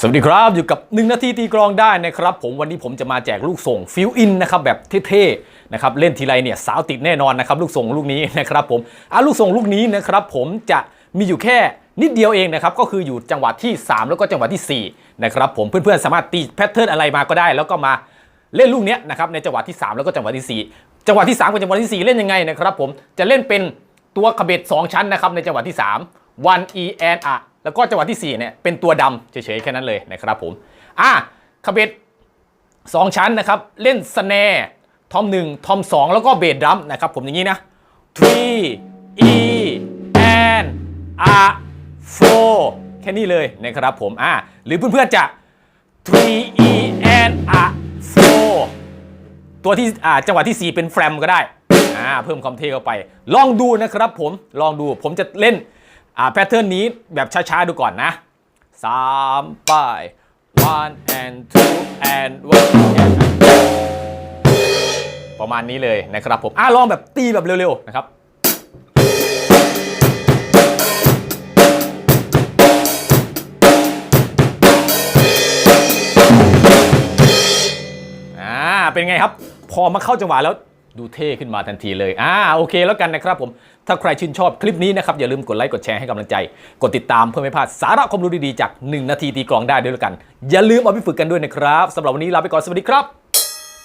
สวัสดีครับ อยู่กับ 1 นาทีตีกลองได้นะครับ ผมวันนี้ผมจะมาแจกลูกส่งฟิลอินนะครับแบบเท่ๆนะครับเล่นทีไรเนี่ยสาวติดแน่นอนนะครับลูกส่งลูกนี้นะครับผมอะลูกส่งลูกนี้นะครับผมจะมีอยู่แค่นิดเดียวเองนะครับก็คืออยู่จังหวะที่ 3 แล้วก็จังหวะที่4นะครับผมเพื่อนๆสามารถตีแพทเทิร์นอะไรมาก็ได้ แล้วก็มาเล่นลูกเนี้ยนะครับในจังหวะที่ 3 แล้วก็จังหวะที่ 4 จังหวะที่3กับจังหวะที่ 4 เล่นยังไงนะครับผมจะเล่นเป็นตัวขบเบ็ด2ชั้นนะครับในจังหวะที่ 3 one e and a แล้วก็จังหวะที่ 4 เนี่ย เป็นตัวดำเฉยๆ แค่นั้นเลยนะครับผม อะขบเบ็ด2ชั้นนะครับ เล่นสแนร์ทอม1ทอม2แล้วก็เบสดรัมนะครับผมอย่างนี้นะ three e and a four แค่นี้เลยนะครับผม อะหรือเพื่อนๆจะ three e and a four ตัวที่อ่าจังหวะที่ 4 เป็นแฟรมก็ได้ อ่า เพิ่มความเท่เข้าไป ลองดูนะครับผม ลองดู ผมจะเล่น อ่าแพทเทิร์นนี้แบบช้าๆ ดูก่อนนะสามไป one and two and one and ประมาณนี้เลยนะครับผมอ่าลองแบบตีแบบเร็วๆ นะครับอ่าเป็นไงครับ พอมาเข้าจังหวะแล้ว ดูเท่ขึ้นมาทันทีเลยอ่าโอเคแล้วกันนะครับผมถ้าใครชื่นชอบคลิปนี้นะครับ อย่าลืมกดไลค์กดแชร์ให้กำลังใจ กดติดตามเพื่อไม่พลาดสาระความรู้ดีๆจาก 1 นาทีตีกลองได้ด้วยแล้วกัน อย่าลืมเอาไปฝึกกันด้วยนะครับสำหรับวันนี้ลาไปก่อนสวัสดีครับ